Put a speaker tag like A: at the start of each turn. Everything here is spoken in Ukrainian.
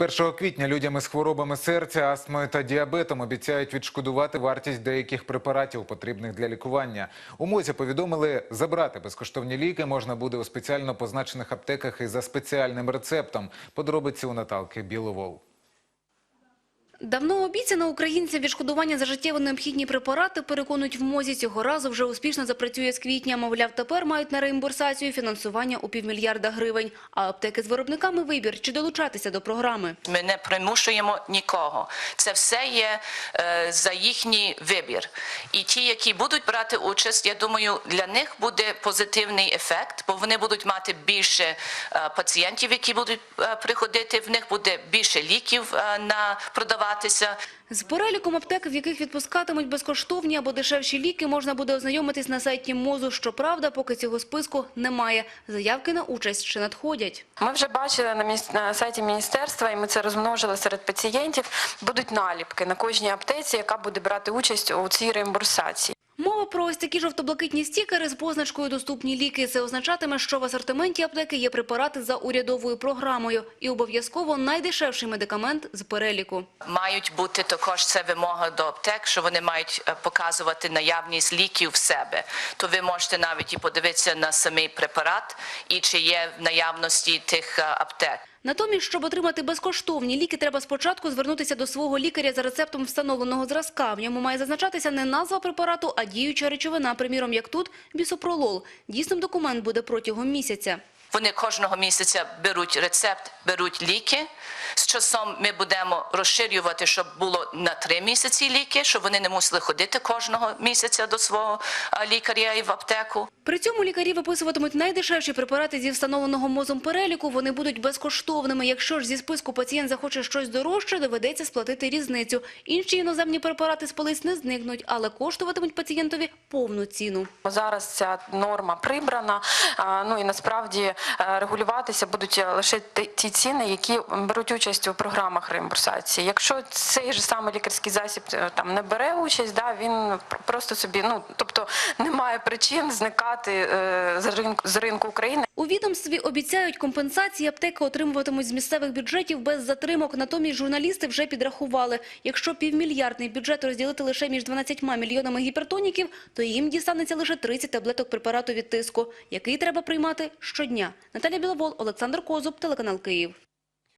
A: 1 квітня людям із хворобами серця, астмою та діабетом обіцяють відшкодувати вартість деяких препаратів, потрібних для лікування. У МОЗі повідомили, забрати безкоштовні ліки можна буде у спеціально позначених аптеках і за спеціальним рецептом. Подробиці у Наталки Біловол.
B: Давно обіцяне українцям відшкодування за життєво необхідні препарати, переконують в МОЗі, цього разу вже успішно запрацює з квітня. Мовляв, тепер мають на реімбурсацію фінансування у півмільярда гривень. А аптеки з виробниками вибір, чи долучатися до програми.
C: Ми не примушуємо нікого. Це все є е, за їхній вибір. І ті, які будуть брати участь, я думаю, для них буде позитивний ефект, бо вони будуть мати більше е, пацієнтів, які будуть е, приходити. В них буде більше ліків е, на продаватися.
B: З переліком аптек, в яких відпускатимуть безкоштовні або дешевші ліки, можна буде ознайомитись на сайті МОЗу. Щоправда, поки цього списку немає. Заявки на участь ще надходять.
D: Ми вже бачили на, міс- на сайті міністерства, і ми це розмножили серед пацієнтів. Будуть наліпки на кожній аптеці, яка буде брати участь у цій реімбурсації.
B: Мова про ось такі жовто-блакитні стікери з позначкою «Доступні ліки». Це означатиме, що в асортименті аптеки є препарати за урядовою програмою. І обов'язково найдешевший медикамент з переліку.
C: Мають бути також це вимога до аптек, що вони мають е, показувати наявність ліків в себе. То ви можете навіть і подивитися на самий препарат і чи є в наявності тих е, аптек.
B: Натомість, щоб отримати безкоштовні ліки, треба спочатку звернутися до свого лікаря за рецептом встановленого зразка. В ньому має зазначатися не назва препарату, а діюча речовина, приміром, як тут – бісопролол. Дійсним документ буде протягом місяця.
C: Вони кожного місяця беруть рецепт, беруть ліки. З часом ми будемо розширювати, щоб було на три місяці ліки, щоб вони не мусили ходити кожного місяця до свого лікаря і в аптеку.
B: При цьому лікарі виписуватимуть найдешевші препарати зі встановленого мозом переліку. Вони будуть безкоштовними. Якщо ж зі списку пацієнт захоче щось дорожче, доведеться сплатити різницю. Інші іноземні препарати з полиць не зникнуть, але коштуватимуть пацієнтові повну ціну.
D: Зараз ця норма прибрана. а, Ну і насправді регулюватися будуть е, лише ті- ціни, які беруть участь у програмах реімбурсації. Якщо цей же самий лікарський засіб е, там не бере участь, да він просто собі, ну тобто немає причин зникати е, з ринку з ринку України.
B: У відомстві обіцяють компенсації аптеки отримуватимуть з місцевих бюджетів без затримок. Натомість журналісти вже підрахували, якщо півмільярдний бюджет розділити лише між 12 мільйонами гіпертоніків, то їм дістанеться лише 30 таблеток препарату від тиску, який треба приймати щодня. Наталя Біловол, Олександр Козуб, телеканал Київ.